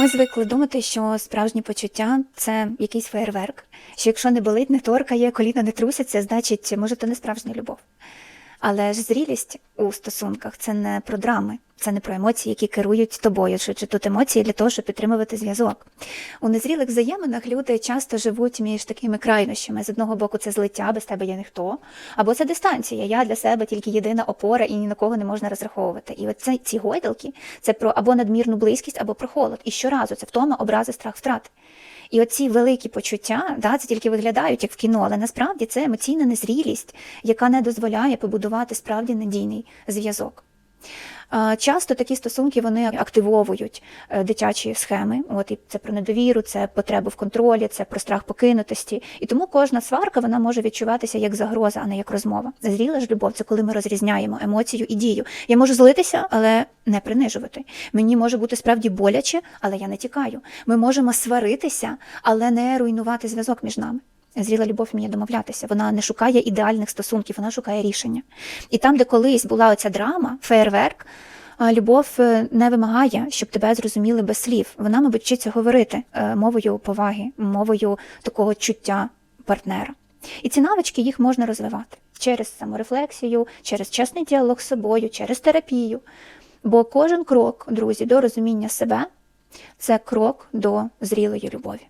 Ми звикли думати, що справжні почуття це якийсь феєрверк, що якщо не болить, не торкає, коліна не трусяться, значить, може, то не справжня любов. Але ж зрілість у стосунках це не про драми, це не про емоції, які керують тобою, чи, чи тут емоції для того, щоб підтримувати зв'язок. У незрілих взаєминах люди часто живуть між такими крайнощами. З одного боку, це злиття, без тебе є ніхто, або це дистанція. Я для себе тільки єдина опора і ні на кого не можна розраховувати. І от це, ці гойдалки це про або надмірну близькість, або про холод. І щоразу це втома, образи, страх, втрати. І оці великі почуття, да, це тільки виглядають як в кіно, але насправді це емоційна незрілість, яка не дозволяє побудувати справді надійний зв'язок. Часто такі стосунки вони активовують е, дитячі схеми. От і це про недовіру, це потребу в контролі, це про страх покинутості. І тому кожна сварка вона може відчуватися як загроза, а не як розмова. Зріла ж любов це коли ми розрізняємо емоцію і дію. Я можу злитися, але не принижувати. Мені може бути справді боляче, але я не тікаю. Ми можемо сваритися, але не руйнувати зв'язок між нами. Зріла любов вміє домовлятися. Вона не шукає ідеальних стосунків, вона шукає рішення. І там, де колись була оця драма, феєрверк, любов е, не вимагає, щоб тебе зрозуміли без слів. Вона, мабуть, вчиться говорити е, мовою поваги, мовою такого чуття партнера. І ці навички їх можна розвивати через саморефлексію, через чесний діалог з собою, через терапію. Бо кожен крок, друзі, до розуміння себе це крок до зрілої любові.